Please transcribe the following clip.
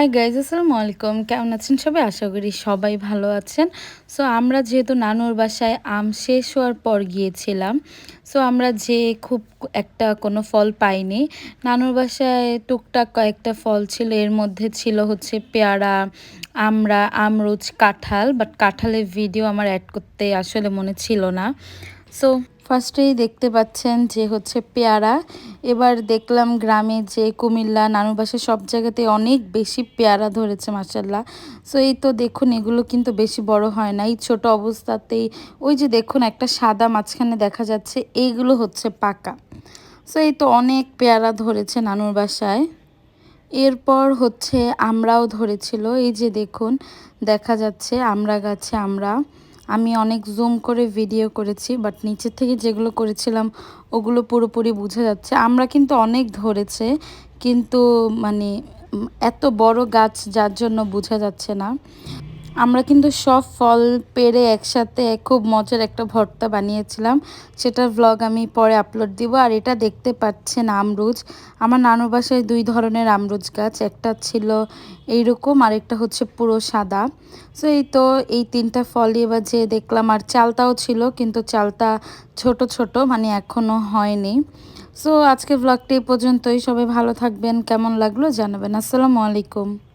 Hi guys আসসালামু আলাইকুম। কেমন আছেন সবাই? আশা করি সবাই ভালো আছেন। সো আমরা যেহেতু নানুর বাসায় আম শেষ হওয়ার পর গিয়েছিলাম। সো আমরা যে খুব একটা কোনো ফল পাইনি। নানুর বাসায় টুকটাক কয়েকটা ফল ছিল। এর মধ্যে ছিল হচ্ছে পেয়ারা, আমরা আমরুচ কাঁঠাল বাট কাঁঠালের ভিডিও আমার অ্যাড করতে আসলে মনে ছিল না। সো ফার্স্টেই দেখতে পাচ্ছেন যে হচ্ছে পেয়ারা। এবার দেখলাম গ্রামে যে কুমিল্লা, নানুর বাসা সব জায়গাতে অনেক বেশি পেয়ারা ধরেছে মাসাল্লাহ সো এই তো দেখুন, এগুলো কিন্তু বেশি বড় হয় না। এই ছোট অবস্থাতেই ওই যে দেখুন, একটা সাদা মাঝখানে দেখা যাচ্ছে, এইগুলো হচ্ছে পাকা। সো এই তো অনেক পেয়ারা ধরেছে নানুর বাসায়। এরপর হচ্ছে আমরাও ধরেছিল, এই যে দেখুন, দেখা যাচ্ছে আমরা গাছে আমরা। আমি অনেক জুম করে ভিডিও করেছি বাট নিচের থেকে যেগুলো করেছিলাম, ওগুলো পুরোপুরি বোঝা যাচ্ছে। আমরা কিন্তু অনেক ধরেছে, কিন্তু মানে এত বড় গাছ যার জন্য বোঝা যাচ্ছে না। আমরা কিন্তু সব ফল পেরে একসাথে খুব মজার একটা ভর্তা বানিয়েছিলাম। সেটার ভ্লগ আমি পরে আপলোড দিব। আর এটা দেখতে পাচ্ছেন আমরুজ। আমার নানুর বাসায় দুই ধরনের আমরুজ গাছ। একটা ছিল এইরকম আর একটা হচ্ছে পুরো সাদা। সো এই তো এই তিনটা ফলই এবার যে দেখলাম। আর চালতাও ছিল, কিন্তু চালতা ছোট ছোট মানে এখনও হয়নি। সো আজকে ভ্লগটি এই পর্যন্তই। সবাই ভালো থাকবেন। কেমন লাগল জানাবেন। আসসালামু আলাইকুম।